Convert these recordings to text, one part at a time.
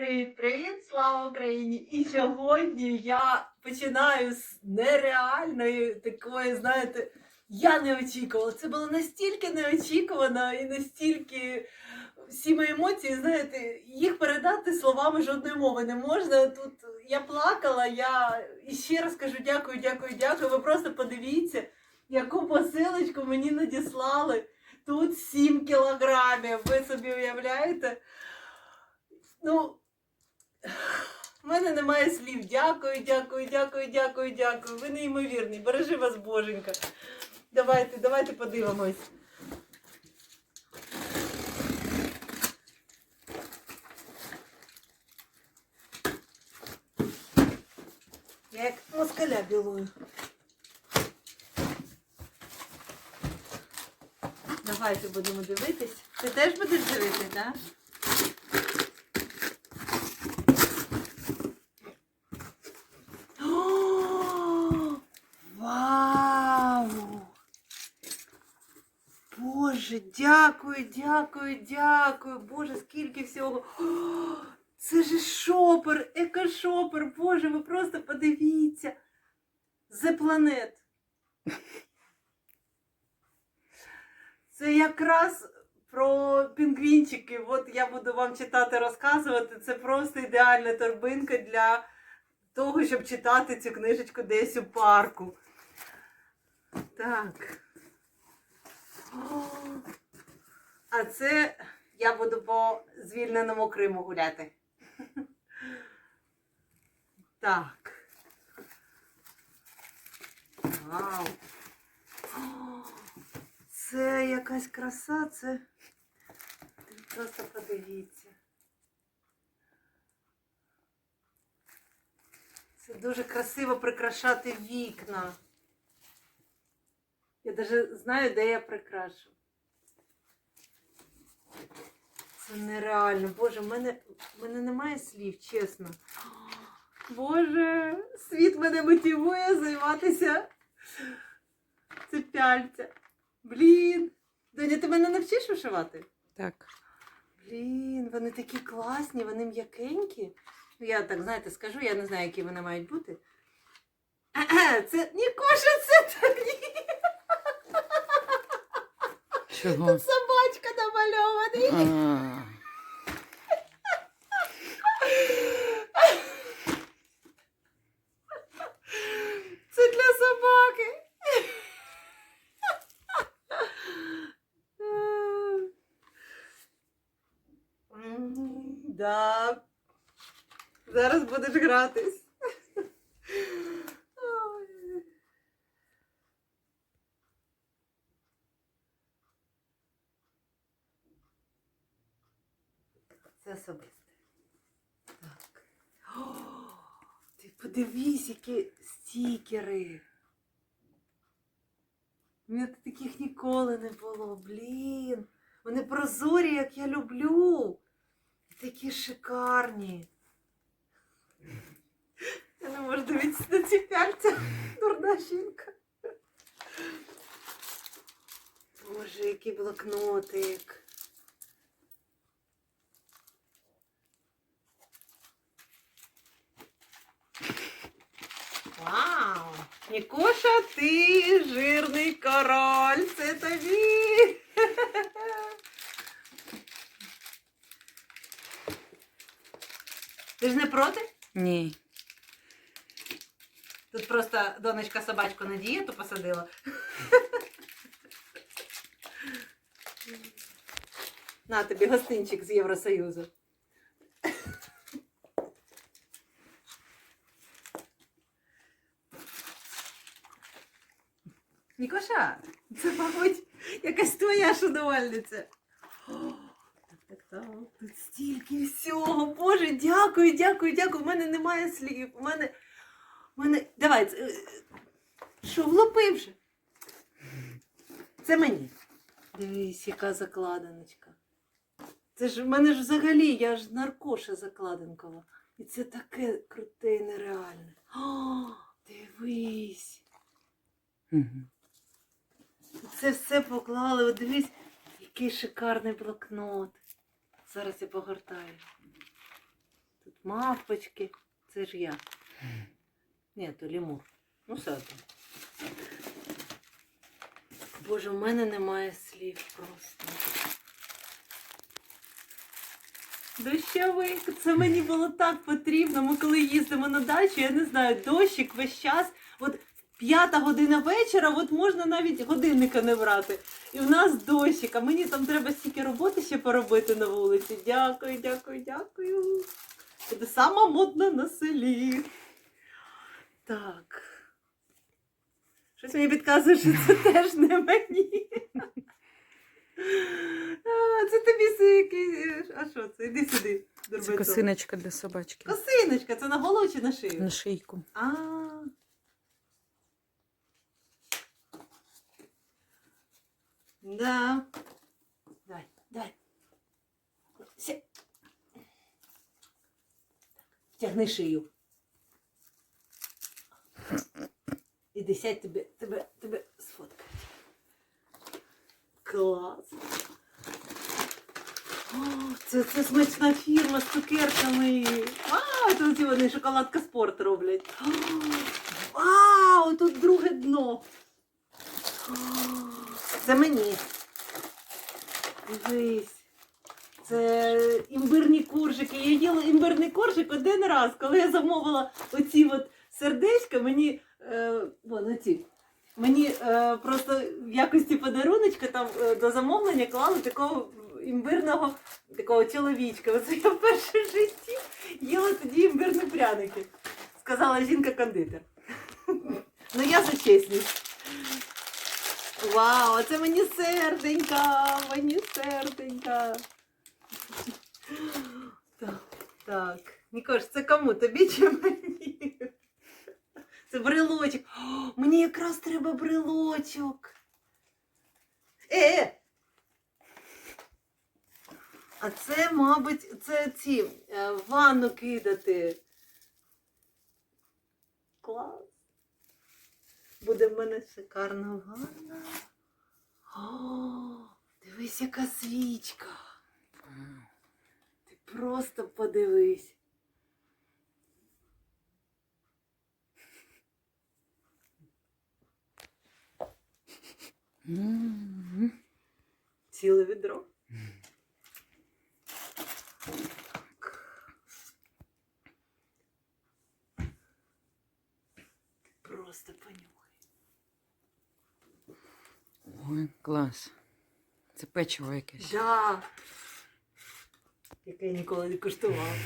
Привіт, привіт, слава Україні! І сьогодні я починаю з нереальної такої, знаєте, я не очікувала. Це було настільки неочікувано і настільки всі мої емоції, знаєте, їх передати словами жодної мови не можна. Тут я плакала, я і ще раз кажу дякую, дякую, дякую. Ви просто подивіться, яку посилочку мені надіслали. Тут 7 кілограмів. Ви собі уявляєте? Ну, в мене немає слів. Дякую, дякую, дякую, дякую, дякую. Ви неймовірні. Бережи вас, боженька. Давайте, давайте подивимось. Я як москаля білую. Давайте будемо дивитись. Ти теж будеш дивитись, так? Да? О, Вау! Боже, дякую, дякую, дякую. Боже, скільки всього. О, Це ж шопер, екошопер. Боже, ви просто подивіться. The Planet. Це якраз про пінгвінчики. От я буду вам читати, розказувати. Це просто ідеальна торбинка для того, щоб читати цю книжечку десь у парку. Так. А це я буду по звільненому Криму гуляти. Так. Вау. Це якась краса, це. Просто подивіться. Це дуже красиво прикрашати вікна. Я навіть знаю, де я прикрашу. Це нереально. Боже, в мене, в мене немає слів, чесно. Боже, світ мене мотивує займатися цепяльця. Блін. Доня, ти мене навчиш вишивати? Так. Блін, вони такі класні, вони м'якенькі. Ну, я так, знаєте, скажу, я не знаю, які вони мають бути. Це Нікоша, це так ні. Чого? Тут собачка намальований. А, Це для собаки. Да. Зараз будеш гратись. Ой. Це особисте. Так. О, ти подивись, які стікери. У мене таких ніколи не було. Блін. Вони прозорі, як я люблю. І такі шикарні. Я не можу дивитися на ці пяльця. Дурна жінка. Боже, який блокнотик. Вау! Нікоша, ти жирний король, це тобі. Ти ж не проти? ні. Тут просто донечка собачку на дієту посадила. На тобі гостинчик з Євросоюзу. Нікоша, це, мабуть, якась твоя шанувальниця. Тут стільки всього. Боже, дякую, дякую, дякую. У мене немає слів. У мене. У мене. Давай. е, Що, влупив же? Це мені. Дивись, яка закладиночка. Це ж в мене ж взагалі, я ж наркоша закладинкова. І це таке круте і нереальне. О, дивись. Мгм. Це все поклали. От дивись, який шикарний блокнот. Зараз я погортаю. Мавпочки. Це ж я. Ні, то лімур. Ну, все одно. Боже, в мене немає слів просто. Дощовик, це мені було так потрібно. Ми коли їздимо на дачу, я не знаю, дощик весь час. От п'ята година вечора, от можна навіть годинника не брати. І в нас дощик, а мені там треба стільки роботи ще поробити на вулиці. Дякую, дякую, дякую. Буде сама модна на селі. Так. Щось мені підказує, що це теж не мені. А, це тобі який. А що це? Іди сюди. Це косиночка для собачки. Косиночка, це на голову чи на шию? На шийку. А. Да. Дай, дай. Сі. Тягни шию. Іди сядь тебе, тебе, тебе сфоткають. Клас. О, це, це смачна фірма з цукерками. А, тут вони шоколадка спорт роблять. Вау, тут друге дно. О, Це мені. Дивись. Це імбирні коржики. Я їла імбирний коржик один раз, коли я замовила оці от сердечка, мені. Е, вон, оці. Мені е, просто в якості подаруночка там е, до замовлення клали такого імбирного такого чоловічка. Оце я вперше в житті їла тоді імбирні пряники. Сказала жінка-кондитер. Ну я за чесність. Вау, це мені серденька, мені серденька. Так, так. Нікош, це кому? Тобі чи мені? Це брелочок. О, мені якраз треба брелочок. Е! е! А це, мабуть, це ці е, в ванну кидати. Клас. Буде в мене шикарна ванна. О, дивись, яка свічка. Ти просто подивись. Ціле відро. Просто понюхай. Ой, клас. Це печиво якесь. Да. Яке я ніколи не куштувала.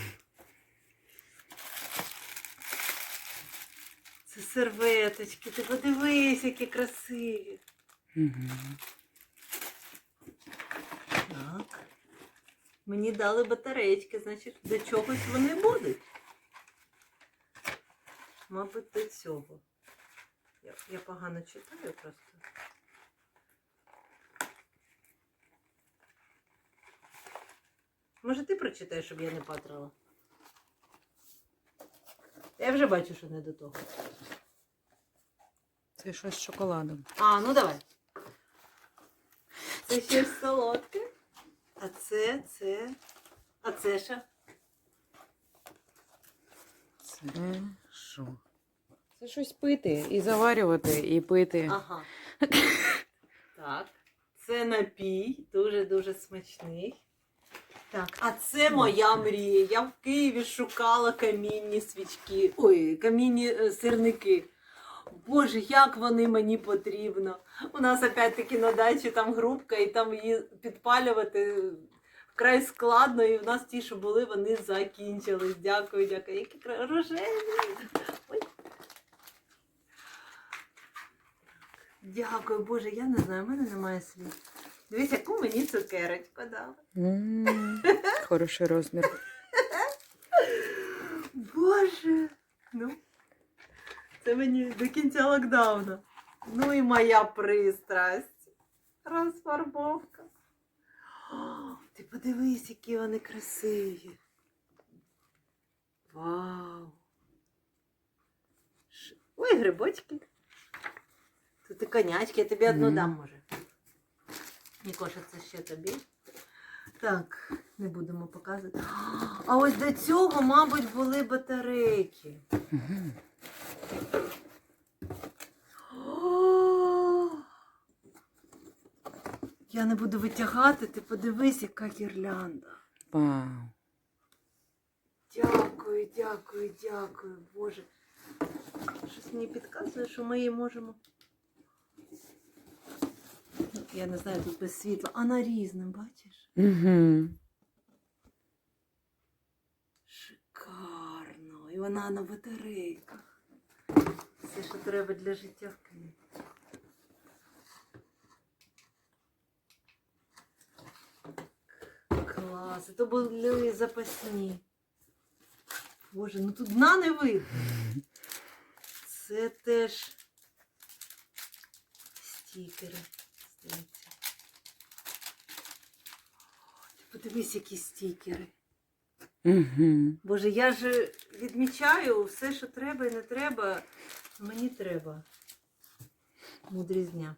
Це серветочки, ти подивись, які красиві. Мгм. Так. Мені дали батарейки, значить, до чогось вони будуть. Мабуть, до цього. Я, я погано читаю просто. Може, ти прочитаєш, щоб я не патрала? Я вже бачу, що не до того. Це щось з шоколадом. А, ну давай. Це щось солодке. А це, це. А це що? Це що? Це щось пити і заварювати, і пити. Ага. Так. Це напій, дуже-дуже смачний. Так, а це моя мрія. Я в Києві шукала камінні свічки. Ой, камінні е, сирники. Боже, як вони мені потрібно. У нас опять-таки на дачі там грубка, і там її підпалювати вкрай складно, і в нас ті, що були, вони закінчились. Дякую, дякую. Які рожеві. Ой. Дякую, Боже, я не знаю, в мене немає слів. Дивись, яку мені цукерочку дали. М, Хороший розмір. Боже. Ну, це мені до кінця локдауну. Ну і моя пристрасть. Розфарбовка. О, ти подивись, які вони красиві. Вау. Ш- Ой, грибочки. Тут і конячки, я тобі одну Мгм. дам, може. Нікоша, це ще тобі. Так, Не будемо показувати. А ось до цього, мабуть, були батарейки. О! Я не буду витягати, ти подивись, яка гірлянда. Вау. Дякую, дякую, дякую, Боже. Щось мені підказує, що ми її можемо. Я не знаю, тут без світла, а на різним, бачиш? Угу. Шикарно. І вона на батарейках. Все, що треба для життя в Києві. Клас. Це були запасні. Боже, ну тут дна не видно. Це теж стікери. Здається. Подивись, які стікери. Угу. Боже, я ж відмічаю все, що треба і не треба. Мені треба. Мудрізня.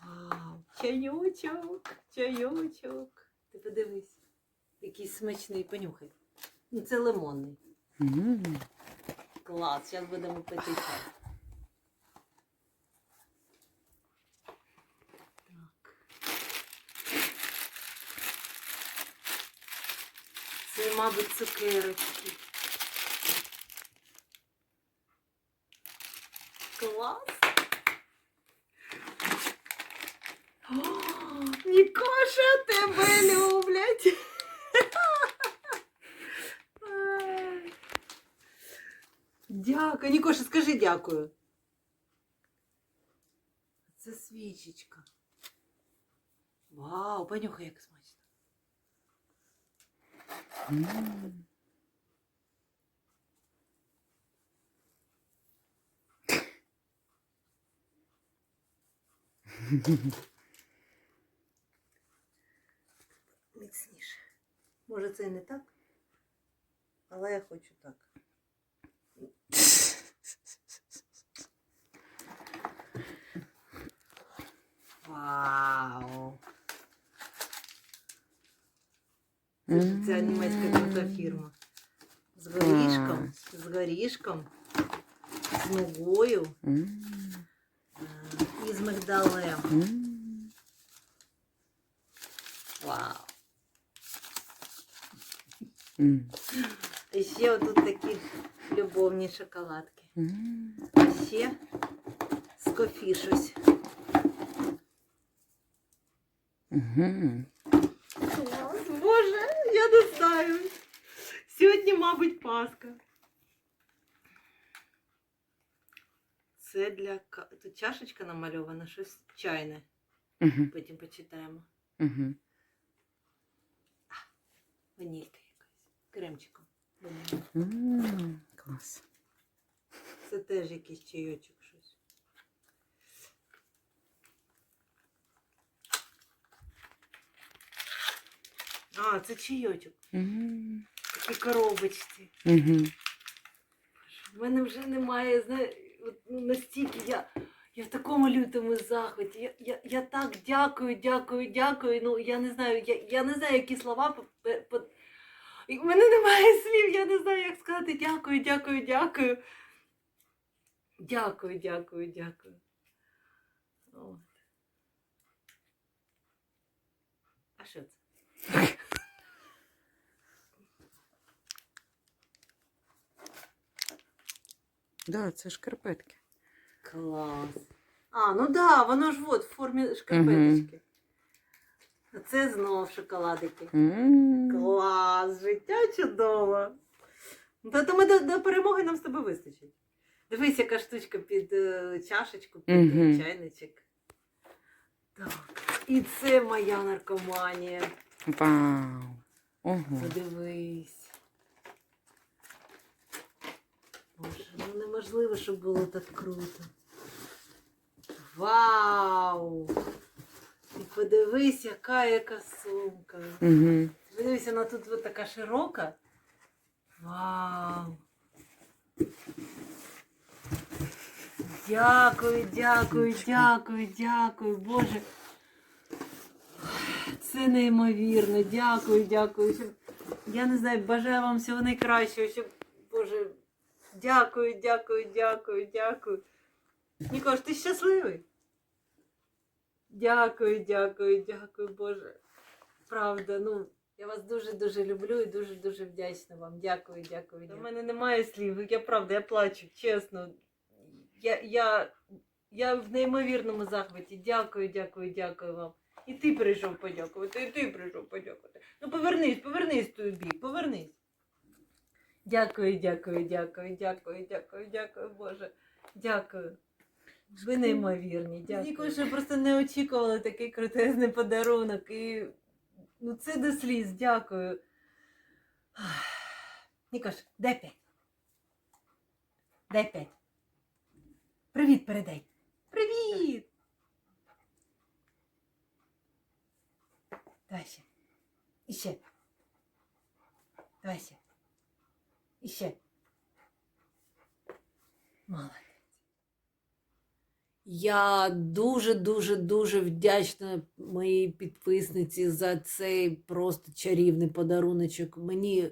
Вау, чайочок, чайочок. Ти подивись. Який смачний, понюхай. Ну, це лимонний. Угу. Клас, зараз будемо пити чай. Мабуть, цукерочки. Клас. О, Нікоша, тебе люблять. Дякую. Нікоша, скажи дякую. Це свічечка. Вау, понюхай, як смачно. Міцніше. Може, це і не так, але я хочу так. Вау! Це ж ця німецька крута фірма. З горішком, з горішком, з нугою е, і з мигдалем. Вау! І ще отут такі любовні шоколадки. А ще з кофі щось. Я не знаю. Сьогодні, мабуть, Пасха. Це для тут чашечка намальована, щось чайне. Потім почитаємо. Ванілька якась. Кремчиком. Ванілька. Клас. Це теж якийсь чайочок щось. А, це чайочок. Такі коробочці. В мене вже немає, знає, ну, настільки я, я в такому лютому захваті. Я, я, я так дякую, дякую, дякую. Ну, я не знаю, я, я не знаю, які слова. по- по- по- мене немає слів, я не знаю, як сказати дякую, дякую, дякую. Дякую, дякую, дякую. От. А що це? Да, це шкарпетки. Клас. А, ну да, воно ж от в формі шкарпеточки. А це знов шоколадики. Клас, життя чудово. Та то ми до, до перемоги нам з тобою вистачить. Дивись, яка штучка під е, чашечку, під е, Мгм. чайничок. Так. І це моя наркоманія. Вау. Ого. Подивись. Боже, ну неможливо, щоб було так круто. Вау! Ти подивись, яка яка сумка. Угу. Подивись, вона тут от така широка. Вау! Дякую, дякую, дякую, дякую, Боже. це неймовірно. Дякую, дякую. Щоб... Я не знаю, бажаю вам всього найкращого, щоб. Боже, дякую, дякую, дякую, дякую. Нікош, ти щасливий? Дякую, дякую, дякую, Боже. Правда, ну, я вас дуже-дуже люблю і дуже-дуже вдячна вам. Дякую, дякую. У мене немає слів. Я правда, я плачу, чесно. Я, я, я в неймовірному захваті. Дякую, дякую, дякую вам. І ти прийшов подякувати, і ти прийшов подякувати. Ну повернись, повернись в той бік, повернись. Дякую, дякую, дякую, дякую, дякую, дякую, Боже. Дякую. Ви неймовірні. Дякую. Ніколи ще просто не очікували такий крутезний подарунок. І ну це до сліз, дякую. Нікош, дай п'ять. Дай п'ять. Привіт передай. Привіт! Давай ще. І ще. Давай ще. І ще. Молодець. Я дуже, дуже, дуже вдячна моїй підписниці за цей просто чарівний подаруночок. Мені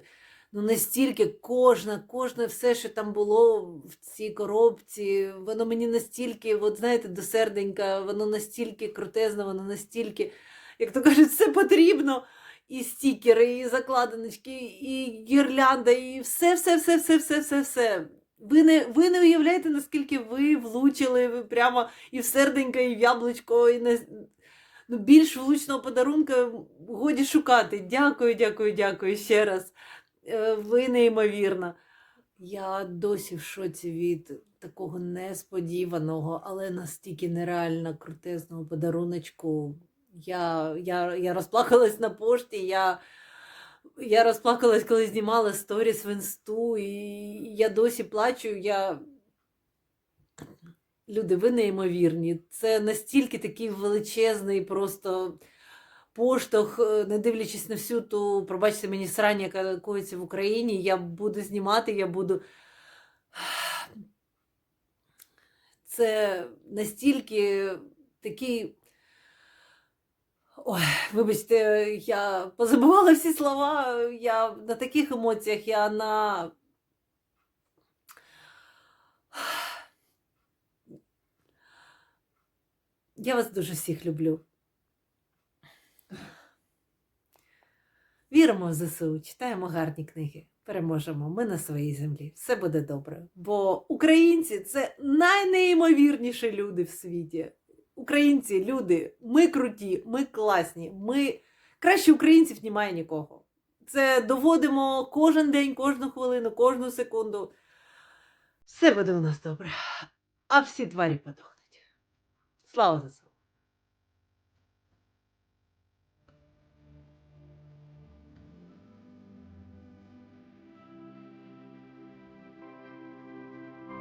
ну настільки кожна, кожне все, що там було в цій коробці, воно мені настільки, от знаєте, до серденька, воно настільки крутезне, воно настільки, як то кажуть, все потрібно. І стікери, і закладиночки, і гірлянда, і все, все, все, все, все, все, все. Ви не, ви не уявляєте, наскільки ви влучили ви прямо і в серденько, і в яблучко, і на... ну, більш влучного подарунка годі шукати. Дякую, дякую, дякую ще раз. Е, Ви неймовірна. Я досі в шоці від такого несподіваного, але настільки нереально крутезного подаруночку. Я, я, я розплакалась на пошті. Я, я розплакалась, коли знімала сторіс в інсту, і я досі плачу. Я... Люди, ви неймовірні. Це настільки такий величезний просто поштовх, е, не дивлячись на всю ту, пробачте мені, срань, яка коїться в Україні. Я буду знімати, я буду. Це настільки такий. Ой, вибачте, я позабувала всі слова. Я на таких емоціях, я на. Я вас дуже всіх люблю. Віримо в ЗСУ, читаємо гарні книги. Переможемо. Ми на своїй землі. Все буде добре. Бо українці це найнеймовірніші люди в світі. Українці, люди, ми круті, ми класні, ми краще українців немає нікого. Це доводимо кожен день, кожну хвилину, кожну секунду. Все буде у нас добре. А всі тварі подохнуть. Слава ЗСУ!